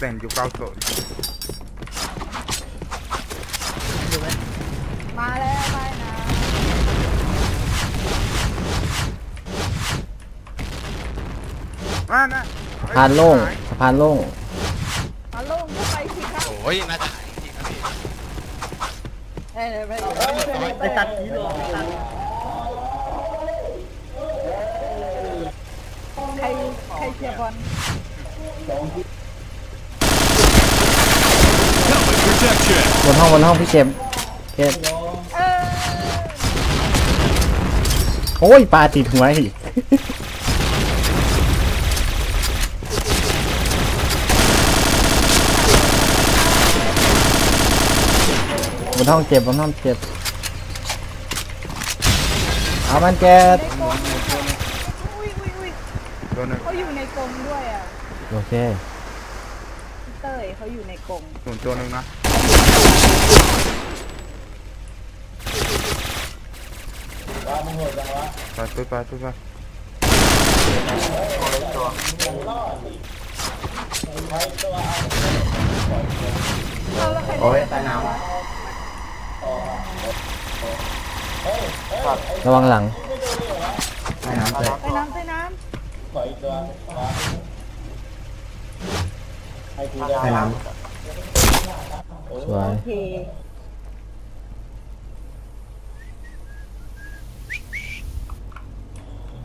เต้นยุคเก้าศูนย์ดูไหมมาแล้วไปนะอ่านะสะพานโล่งสะพานโล่งมาลงก็ไปสิครับโอ้ยน่าจะหายจริงๆครับพี่เอ้ยไปไปไปไปตัดผีหลอกไปตัดใครใครเชียร์บอล บนห้องบนห้องพี่เจมส์เจมส์เออโอ้ยปลาติดหัวอีกบนห้องเจ็บบนห้องเจ็บเอามันเจ็บในกรงอุ้ยอุ้ยอุ้ยตัวหนึ่งเขาอยู่ในกรงด้วยอะ โอเคพี่เต้ยเขาอยู่ในกรงศูนย์ตัวหนึ่งนะ ไปไปไปไปไปเอาแล้วใครโ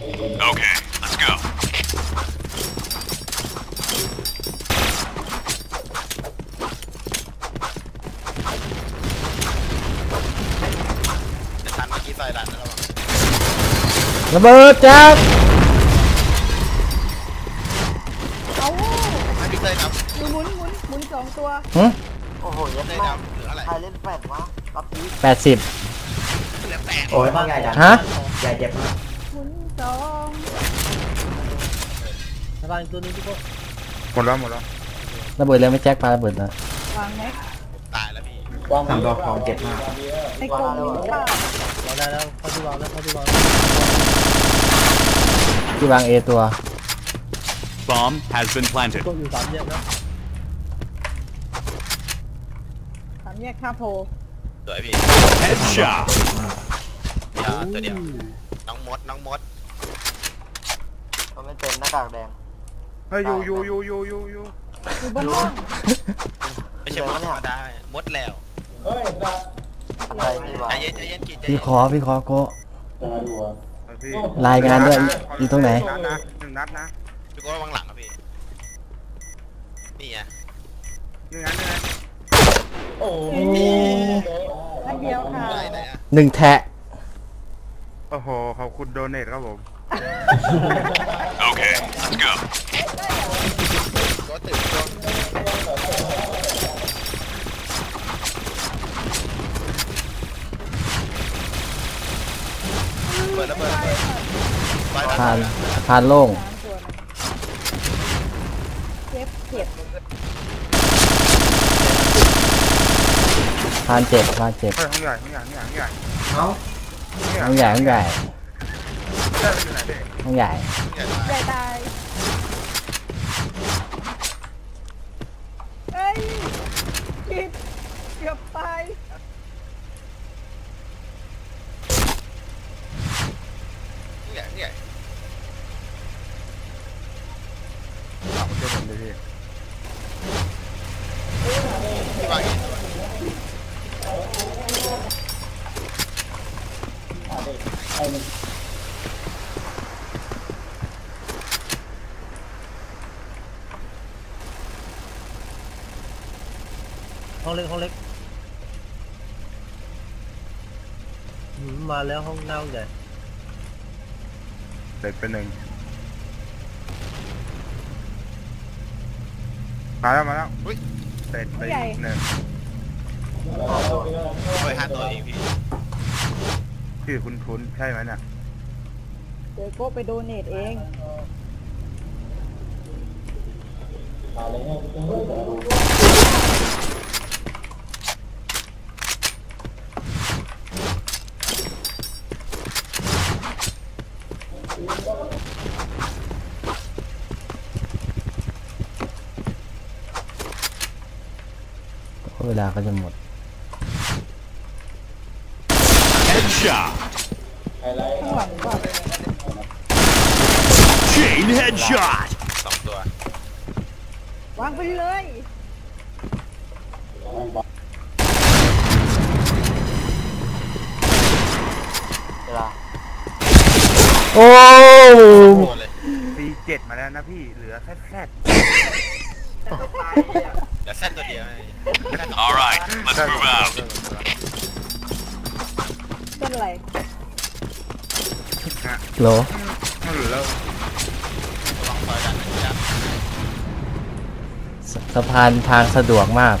อ้ยใต้น้ระวังหลังำใต้น้ำเลยใต้น้ำใต้น้ใต้น้สวยำโอเคจะทันเมื่อกี้ไฟดันแล้วระเบิดจักเอาให้พี่เต้ยนับหมุนหมุนหมุนสองตัวหึำโอ้โหยัดเต้ยมานับเหลืออะไรใครเล่นแปดวะรับพีแปดสิบเหลือแปดโอ้ยบ้านใหญ่จังฮะใหญ่เจ็บมากหมุน สองระวังตัวนี้ทุกคนหมดแล้วหมดแล้วระเบิดเลยไม่แจ็คปลาระเบิดนะวางไหมตายแล้วพี่ทำตัวของเจ็บมากในกรงนี้ค่ะวางได้แล้วเขาที่วางแล้วเขาที่วางที่วางเอตัว Bomb has been planted. ก็อยู่สามแยกนะสามแยกข้าโพสวยพี่ Headshot. เดี๋ยวตัวเดียวน้องมดน้องมดเขา ไม่เป็นหน้ากากแดงเฮ้ยอยู่อยู่อยู่อยู่อยู่อยู่อยู่บนห้องไม่ใช่มดธรรมดามดแล้วอะไรพี่วะใจเย็นใจเย็นกินใจพี่เย็นขอพี่ขอโกะไปพี่รายงานด้วยอยู่ตรงไหนนัดนะหนึ่งนัดนะพี่โก้ระวังหลังครับพี่นี่ไงหนึ่งนัดเลยนัดเดียวค่ะไหนไหนอะหนึ่งแทะโอ้โหขอบคุณโดเนทครับผม Okay, let's go. ก็ตื่นตัวเปิดแล้วเปิดแล้วเปิดไฟดัผ่านนผ่านโล่งสามตัวนะเจ็บเจ็บผ่านเจ็บผ่านเจ็บเฮ้ยห้องใหญ่ห้องใหญ่ห้องใหญ่ห้องใหญ่เอ้าห้องใหญ่ห้องใหญ่เจ้าอยู่ไหนเด็กห้องใหญ่ใหญ่ใหญ่ ตายเอ้ยผิดเกือบตาย ใหญ่ใหญ่ เอาเจอผมเลยพี่ ที่วางอีก ห้องเล็กห้องเล็กหืมมาแล้วห้องหน้าห้องใหญ่เสร็จไปหนึ่งมาแล้วมาแล้วอุ้ยเสร็จไปอีกหนึ่งเปิดห้าตัวเองพี่ชื่อคุณคุณใช่ไหมเนี่ยเดี๋ยวโก้ไปโดเนทเอง เวลาก็จะหมด Headshot. ข้างหลังก่อน Chain headshot. สองตัววางไปเลย เวลาโอ้ตัวเลยปีเจ็ดมาแล้วนะพี่ เหลือแค่แค่เดี๋ย วเส้นตัวเดียวให้ All right, let's move out. เป็นอะไรโหลมันเหลือแล้วระวังซอยดันนะครับสสะพานทางสะดวกมาก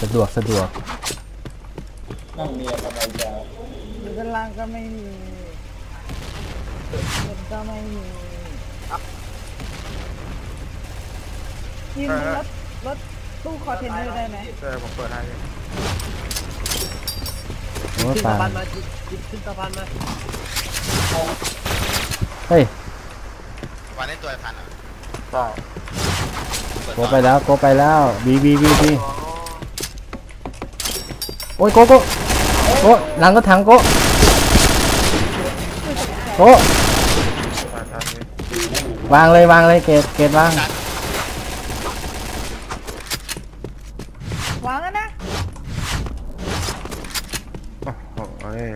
สะดวกสะดวกอยู่ด้านล่างก็ไม่มีบนก็ไม่มี ยิงรถรถตู้คอนเทนเนอร์ได้ไหมเออผมเปิดให้พี่โอ้ขึ้นป่าสะพานมาจิบขึ้นสะพานมาเฮ้ยวันนี้ตัวไอ้พันอะใช่เปิดโกซอยไปแล้วโกไปแล้วบีบีบีบีโอ้ยโกโกโกหลังก็ถังโกโกตาตาพี่วางเลยวางเลยเกตเกตวางวางแล้วนะ โอ้โหเอ้ย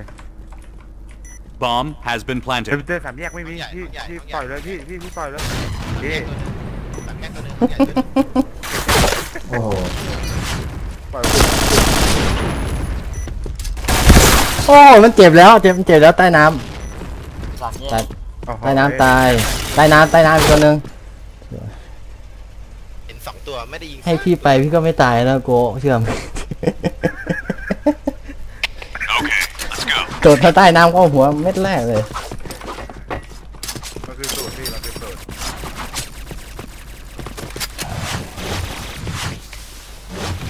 Bomb has been เฮ้ย planted. พี่เต้สามแยกไม่มีพี่พี่ปล่อยเลยพี่พี่พี่ปล่อยเลยพี่ตัดแค่ตัวหนึงใหญ่ตัวหนึ่งโอ้โหปล่อยโอ้มันเจ็บแล้วเจ็บมันเจ็บแล้วใต้น้สามแยำใต้กโอ้โหใต้น้ำตายใต้น้ำใต้น้ำอีกตัวหนึ่งเห็นสองตัวไม่ได้ยิงให้พี่ไปพี่ก็ไม่ตายนะโกเชื่อม let's go. โดดมาใต้น้ำก็หัวเม็ดแรกเลยมันคือสูตรพี่มันคือสูตร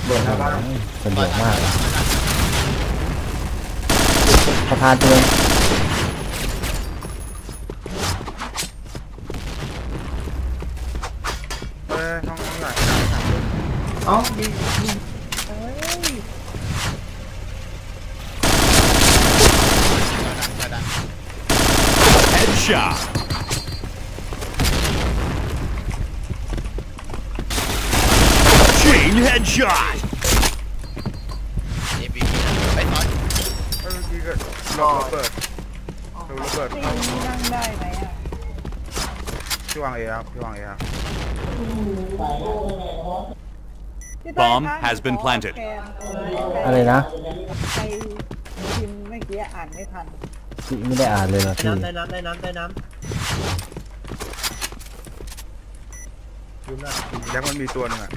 เบิร์นหน้าบ้านสะดวกมากสะพานตัวนึงเออห้องห้องใหญ่เอ้ามีเ Headshot. Chain headshot. เอบีไปซอย เออเมื่อกี้ก็ลงระเบิดลงระเบิด ตี เข้า นี้นั่งได้ไหมอ่ะ พี่วางเอครับพี่วางเอครับ พี่ต้อย Bomb คะ has been planted แกน อะไรนะ ใครพิมพ์เมื่อกี้อ่านไม่ทัน พี่ไม่ได้อ่านเลยเหรอพี่น้ำใต้น้ำใต้น้ำใต้น้ำดูหน้ายังมันมีตัวหนึงอะ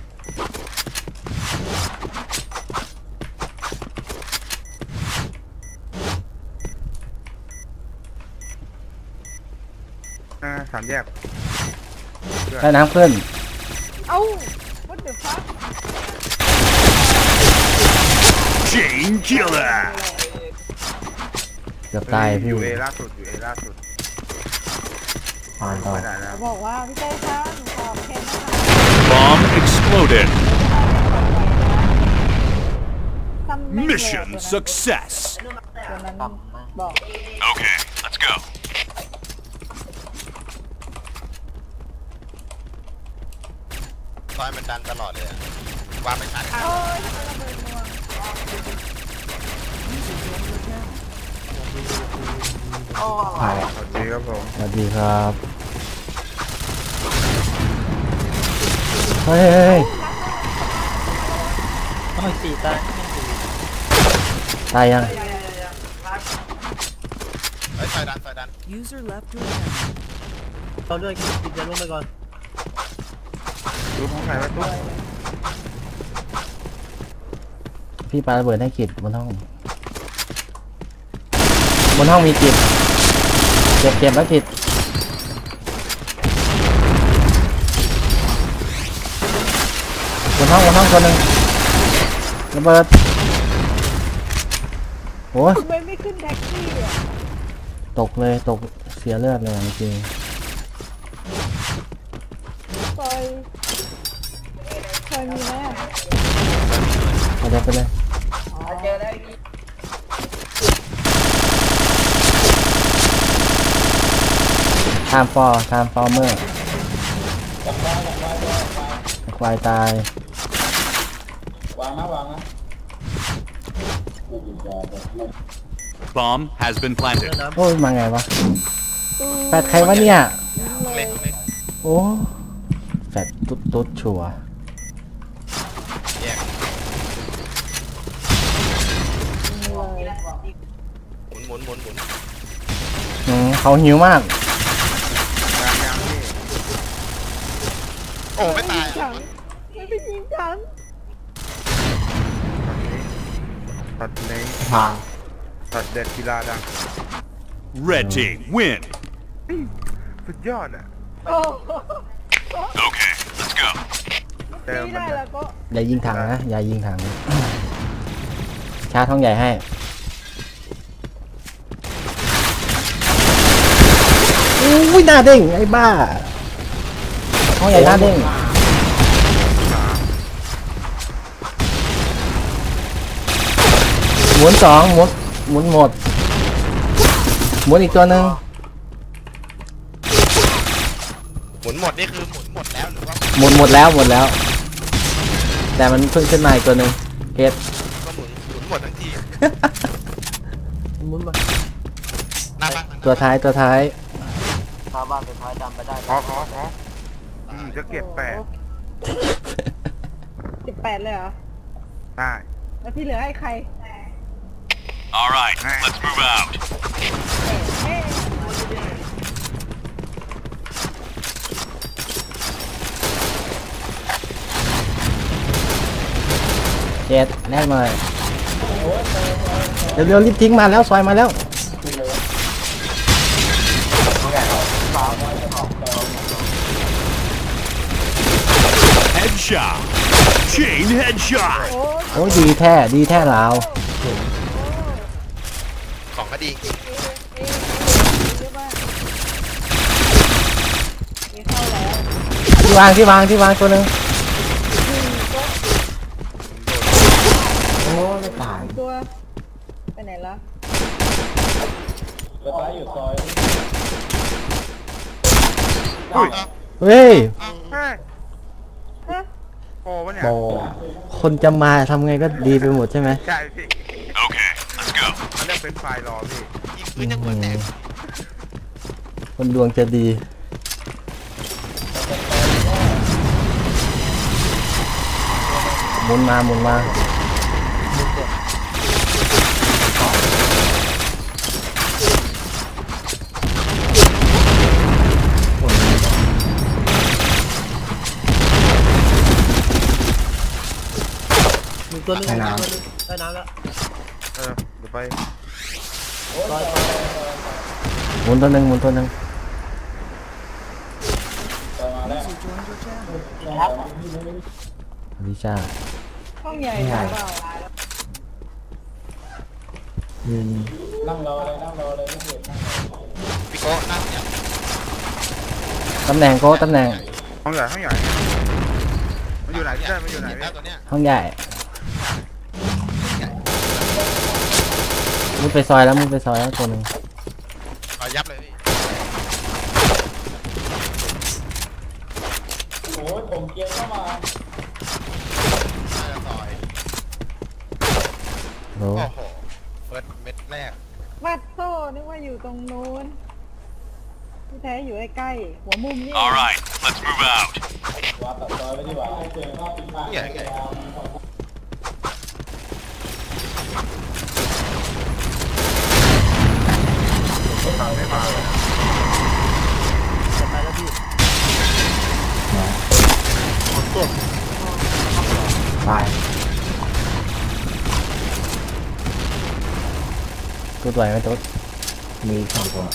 อ่าสามแยกใต้น้ำขึ้นเอ้า what the fuck Chain killer. เกือบตายพี่ อยู่เอล่าสุดอยู่เอล่าสุดผ่านต่อไม่ได้แล้วบอกว่าพี่เต้คะหนูขอแคนนะคะ Bomb exploded. ซ้ำแม่งเลย Mission ตัวนั้น success. ตัวนั้นต่ำมากบอก Okay, let's go. ซอยมันดันตลอดเลยอะวางไม่ทันโอ้ยทำไมระเบิดนัวโอ้ผ่าน สวัสดีครับผมสวัสดีครับเฮ้ยเฮ้ยโอ้ยสี่ตายตายยังเฮ้ยซอยดันซอยดัน User left your channel. เขาด้วยกินจะลงไปก่อนรู้ห้องไหนวะตุ๊กพี่ปาระเบิดให้กิดบนห้อง บนห้องมีกิดเก็บเก็บแล้วกิดบนห้องบนห้องตัวหนึ่งระเบิดโอ้ยทำไมไม่ขึ้นแท็กซี่อะตกเลยตกเสียเลือดเลยจริงอยคอยมีไหมอะไปเลยไปเลยเจอแล้ว ทามฟอร์ทามฟอร์เมอร์ควายตาย Bomb has been เจ planted. อน้โอ้ยมาไงวะ แฟดใครวะเนี่ยเล็กเล็กโอ้แฟดตุ๊ดตุ๊ดชัวร์แยกหมุนหมุนหมุนหมุนอืมเขาหิวมาก ยางยางพี่ โอ้ไม่ตายฉันไม่ไปยิงฉันตัดเล้งทางตัดเด็ดกีฬาดัง Red team win. สุดยอดอะโอ้ Okay, let's go. เติมไม่มันได้เนี่ยแล้วก็อย่ายิงถังนะ อย่ายิงถังชาร์จท้องใหญ่ให้อุ้ยหน้าเด้งไอ้บ้า ท้องใหญ่หน้าเด้งหมุนสองหมุนหมุนหมดหมุนอีกตัวหนึ่งหมุนหมดนี่คือหมุนหมดแล้วหรือว่าหมุนหมดแล้วหมดแล้ว แต่มันเพิ่งขึ้นมาอีกตัวหนึ่งเฮดก็หมุนหมุนหมดทั้งทีำมุนมาหน้าบ้านตัวท้ายตัวท้ายชาวบ้านสุดท้ายจำไปได้อ๋ออ๋ออ๋อ อืมจะเก็บแปดสิบแปดเลยเหรอ ได้ แล้วที่เหลือให้ใคร All right, let's move out. เอ๊ะเจ็ดแน่นหน่อยเร็วๆรีบทิ้งมาแล้วซอยมาแล้ว Headshot. Chain headshot. โอ้ยดีแท้ดีแท้ลาวของก็ดีจริงเอ๊ะเยอะมากมีเข้าแล้วที่วางที่วางที่วางตัวหนึ่งโอ้ไม่ตายตัวไปไหนละอุ้ยเฮ้ยเฮ้ยฮะโอ้ วะเนี่ยโบคนจะมาทำไงก็ดีไปหมดใช่ไหมใช่พี่ Okay, let's go. เขาเรียกเป็นไฟล์รอพี่ยิงพื้นยังหัวแตกคนดวงจะดี หมุนมาหมุนมา ตัวหนึงมีตัวหนึงได้น้ำแล้วเออเดี๋ยวไปซอยหมุนตัวหนึ่งหมุนตัวหนึ่งวิชาห้องใหญ่หรือเปล่ายืนพี่โก้นั่งเนี่ยตำแหน่งโก้ตำแหน่งห้องใหญ่ห้องใหญ่มันอยู่ไหนพี่ได้มันอยู่ไหนเห็นพี่แล้วตัวเนี้ยห้องใหญ่ มุดไปซอยแล้วมุดไปซอยแล้วตัวหนึ่งเอายับเลยพี่โอ้ยผมเกียร์เข้ามาซอย โหโอ้โหเปิดเม็ดแรก วัดโซ่นึกว่าอยู่ตรงนู้นที่แท้อยู่ใกล้ๆหัวมุมนี่ All right, let's move out. ใหญ่ใหญ่ท ตัวตัวไหนไม่ตัวมีสองตัว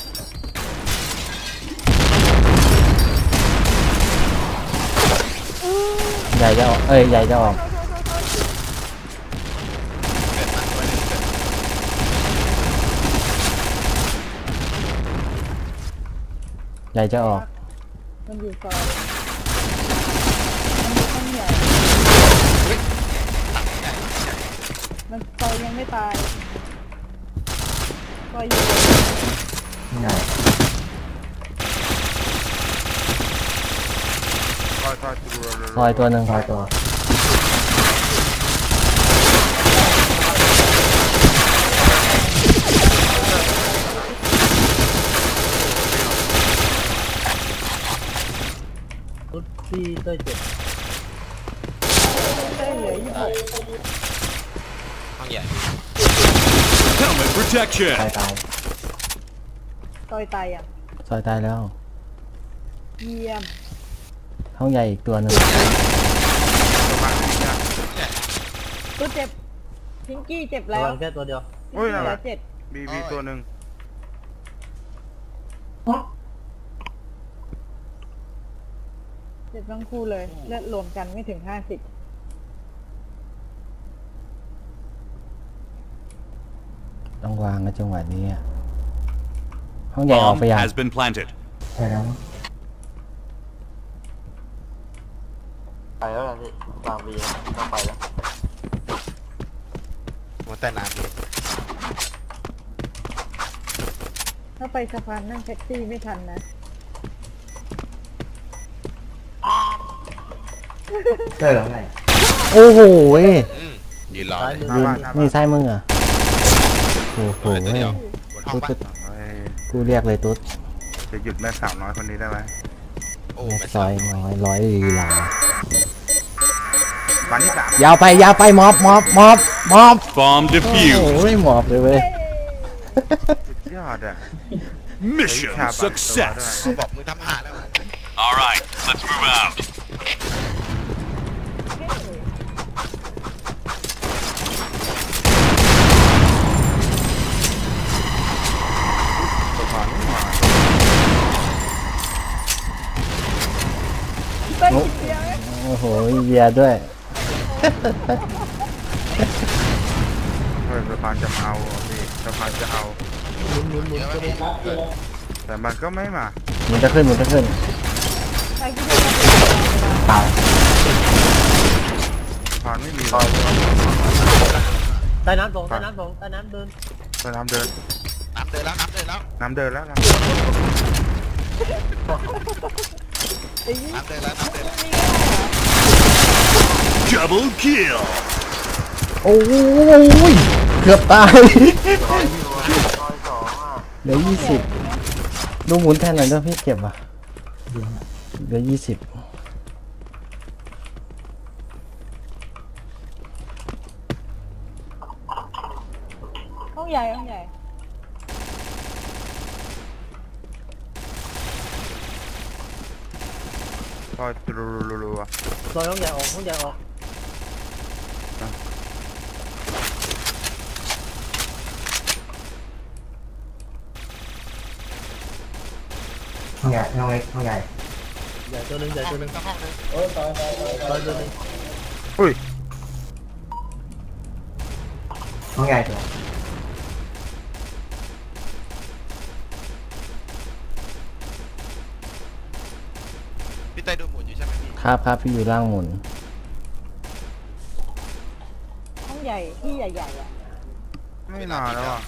ใหญ่จะออกเอ้ยใหญ่จะออกเกิดมาตัวนึงเกิดใหญ่จะออกมันอยู่ซอยใหญ่มันซอยยังไม่ตาย ซอยอยู่ไงซอยซอยตัวซอยตัวหนึ่งซอยตัวชุดที่เต้ยเจ็บได้เหลือยี่สิบหก ห้องใหญ่ Helmet protection. ตายตายซอยตายอะซอยตายแล้ว เยี่ยมห้องใหญ่อีกตัวหนึ่งประมาณนี้นะตัวเจ็บพิงกี้เจ็บระแล้ววังแค่ตัวเดียว โอ้ยเหนั่นแหลืละอเจ็ดบีบีตัวหนึ่งเจ็บทั้งคู่เลยเลือดรวมกันไม่ถึงห้าสิบ ต้องวางในจังหวะนี้อะห้องใหญ่ออก Bomb ไปยัง has been planted. ใช่แล้วมั้งไปแล้วนะพี่วางบีต้องไปแล้วหัวใต้น้ำพี่ถ้าไปสะพานนั่งแท็กซี่ไม่ทันนะเจอแล้วไงโอ้โหยอืมยืนรอซ้ายเลยมือหน้าบ้านหน้าบ้านี่นซ้ายมืออะ โอ้โหตัวเดียวบนห้องตุ๊ดปะตุ๊ดเอ้ยกูเรียกเลยตุ๊ดจะหยุดแม่สาวน้อยคนนี้ได้ไหมโอ้แม็กไม่ซอยน้อยร้อยลีลาวันที่สามยาวไปยาวไปมอบมอบมอบมอบ Bomb โอ้ defused. โหไม่มอบเลยเว้ยสุดยอดอะ Mission ชาบัตรตัวด้วย success. เขาบอกมือทำหาแล้ว All right, let's move out. ตัวผ่านไม่มา เต้ยกินเบียร์ไหม โอ้โหเยียร์ด้วย เฮ้ยสะพานจะมาเอาอะพี่สะพานจะเอาหมุนหมุนหมุนตัวนี้แต่มันก็ไม่มามันจะขึ้นมันจะขึ้นใครที่ได้มาตายสะพานไม่มีซอยใต้น้ำสองใต้น้ำสองใต้น้ำเดินไปน้ำเดิน น้ำเดินแล้วน้ำเดินแล้วน้ำเดินแล้วน้ตี น้ำเดินแล้วน้ำเดินแล้ว Double kill. โอ้ยเกือบตายซอยอยู่อะซอยสองอะเหลือยี่สิบดูหมุนแทนหน่อยด้วยพี่เก็บอะเหลือยี่สิบห้องใหญ่ห้องใหญ่ำซอยตรูรัวซอยห้องใหญ่ออกห้องใหญ่ออกห้องใหญ่ห้องเล็กห้องใหญ่ ใหญ่ตัวหนึงใหญ่ตัวหนึง ห้องนึง ซอยตัวหนึง อุ้ย ห้องใหญ่ตัว พี่เต้ยดูหมุน อยู่ใช่ไหมพี่ครับครับพี่อยู่ล่างหมุน ห้องใหญ่ที่ใหญ่ๆอะไม่มาแล้วอะ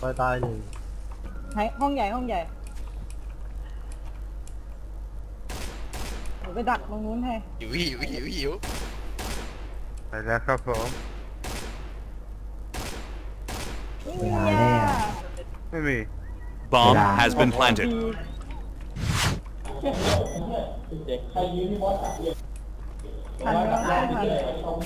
ซอยตายหนึ่งไหนห้องใหญ่ห้องใหญ่เดี๋ยวไปดักตรงนู้นให้หิวหิวหิวหิวไปแล้วครับผมนี่เวมีลาอ่แน่ะไม่มี Bomb Yeah. has been planted. ทันแล้วทัน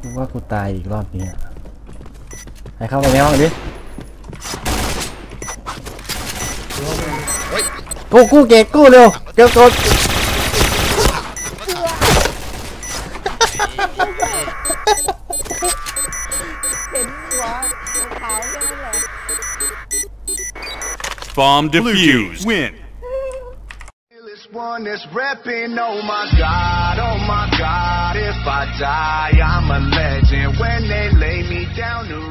กูว่ากูตายอีกรอบนี้อะให้เข้าไปในห้องดิกูกูเกะกูเร็วเกี่ยวกด Bomb defused. Win. One oh my god, oh my god. If I die, I'm a legend. When they lay me down